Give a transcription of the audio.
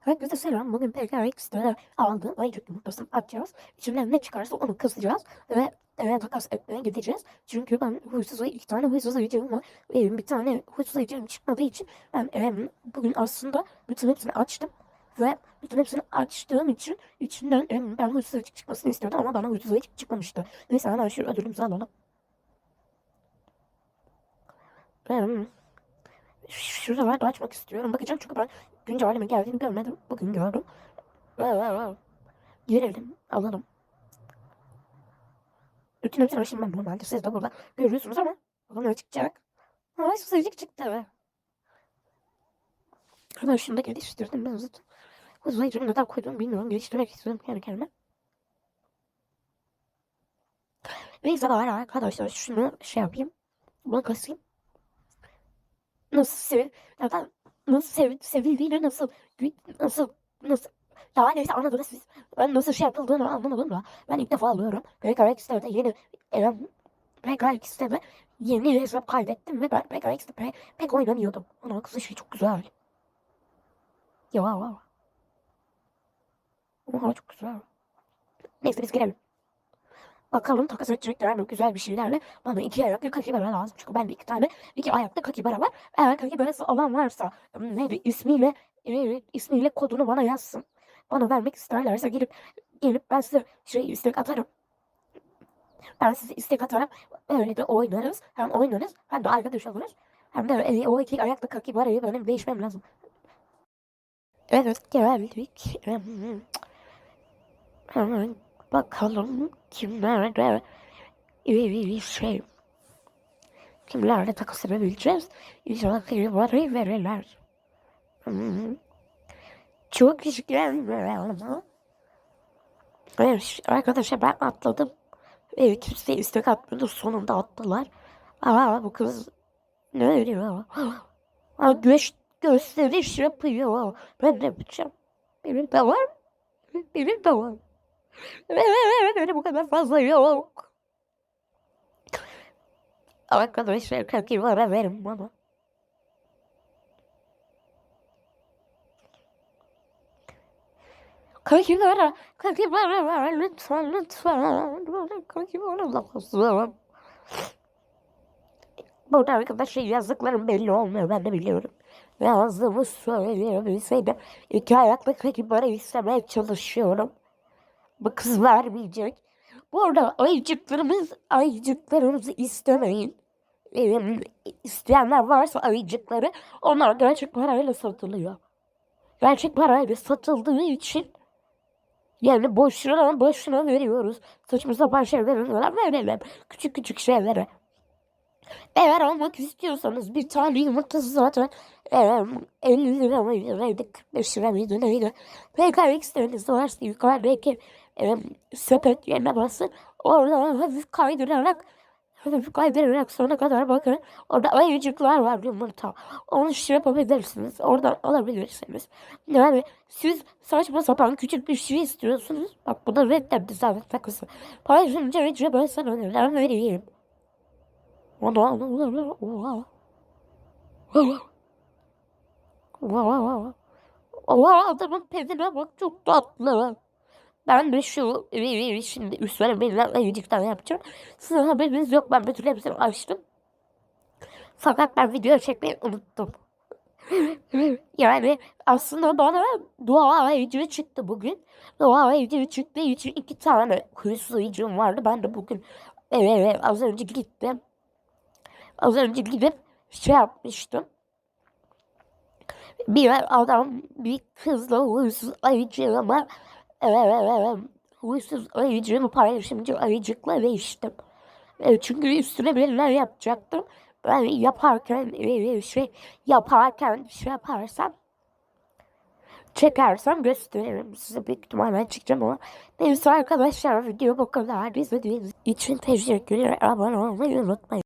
Herkese selam. Bugün PKX'de aldığım ayıcık yumurtasını açacağız. İçinden ne çıkarsa onu kızacağız ve eve takas etmeye gideceğiz. Çünkü ben huysuz ayı, iki tane huysuz ayıcığım var. Ve bir tane huysuz ayıcığım çıkmadığı için ben evim bugün aslında bütün hepsini açtım. Ve bütün hepsini açtığım için içinden em, ben huysuz ayıcık çıkmasını istiyordum ama bana huysuz ayıcık çıkmamıştı. Neyse hemen şu ödülümüzü alalım. Em, Şuralarda açmak istiyorum. Bakacağım çünkü ben güncelleme geldiğini görmedim. Bugün gördüm. Girelim. Alalım. Bütün hepsini ben normalde. Siz de burada görüyorsunuz ama bakalım ne çıkacak. Ha, sıcak çıktı be. Hemen şunu da geliştirdim ben zaten. Uzayıcımı neden koyduğumu bilmiyorum. Geliştirmek istiyorum kendi kendime. Neyse var arkadaşlar şunu şey yapayım. Bunu kasayım. Nasıl sev, zaten nasıl sev, sevildiğini nasıl, nasıl, nasıl, ya neyse anladınız siz. Ben nasıl şey yapıldığını anlamadım da. Ben ilk defa alıyorum. PKX'de yeni, e, PKX'de yeni hesap kaydettim ve ben PKX'de pek, pek oynamıyordum. Ana kızı şey çok güzel. Ya wow wow. Oha çok güzel. Neyse biz girelim. Bakalım takas edecekler mi güzel bir şeylerle. Bana iki ayaklı kakibara lazım. Çünkü bende iki tane iki ayaklı kakibara var. Eğer kakibarası olan varsa ım, neydi ismiyle e, ismiyle kodunu bana yazsın. Bana vermek isterlerse gelip gelip ben size şey istek atarım. Ben size istek atarım. Öyle de oynarız. Hem oynarız hem de arkadaş oluruz. Hem de e, o iki ayaklı kakibarayı benim değişmem lazım. Evet geldik. Bakalım kimlerde şey kimlerle takas edebileceğiz. İnşallah kıyıları verirler. Hmm. Çok kişi gelmiyor. Evet arkadaşlar ben atladım. Evet kimse istek atmıyordu sonunda attılar. Aa bu kız ne diyor? Aa, göz, gösteriş yapıyor. Ben ne yapacağım? Benim de var. Benim de var. Öyle bu kadar fazla yok. Arkadaşlar kanki bana verin bana. Kanki bana, kanki bana lütfen lütfen. Kanki bana. Burada arkadaşlar yazdıklarım belli olmuyor ben de biliyorum. Yazdığımı söyleyebilseydim iki ayaklı kanki bana istemeye çalışıyorum. Bu kız vermeyecek. Bu arada ayıcıklarımız, ayıcıklarımızı istemeyin. Benim isteyenler varsa ayıcıkları onlar gerçek parayla satılıyor. Gerçek parayla satıldığı için yani boşuna boşuna veriyoruz. Saçma sapan şeyleri verelim. Küçük küçük şeylere. Eğer almak istiyorsanız bir tane yumurtası zaten e, 50 lira mıydı, 45 lira mıydı neydi? PKX'leriniz varsa yukarıdaki e, sepet yerine basın. Oradan hafif kaydırarak hafif kaydırarak sona kadar bakın. Orada ayıcıklar var yumurta. Onu şey yapabilirsiniz. Oradan alabilirsiniz. Yani siz saçma sapan küçük bir şey istiyorsunuz. Bak bu da reddetti zaten takısı. Paylaşınca önce ben sana öneriler vereyim. Oha. Oha. Oha. Oha adamın pedine bak çok tatlı. Ben de şu şimdi üstüne birinden ayıcıktan yapacağım. Sizin haberiniz yok. Ben bütün hepsini açtım. Fakat ben video çekmeyi unuttum. yani aslında bana dua ayıcı çıktı bugün. Dua ayıcı çıktığı için iki tane ayıcığım vardı. Ben de bugün evet, evet az önce gittim. Az önce gidip şey yapmıştım. Bir adam bir kızla huysuz evet, evet, huysuz ayıcığımı paylaşımcı ayıcıkla değiştim. Evet, çünkü üstüne biriler yapacaktım. Ben yaparken şey yaparken şey yaparsam çekersem gösteririm size büyük ihtimalle çıkacağım ama neyse arkadaşlar video bu kadar izlediğiniz için teşekkürler abone olmayı unutmayın.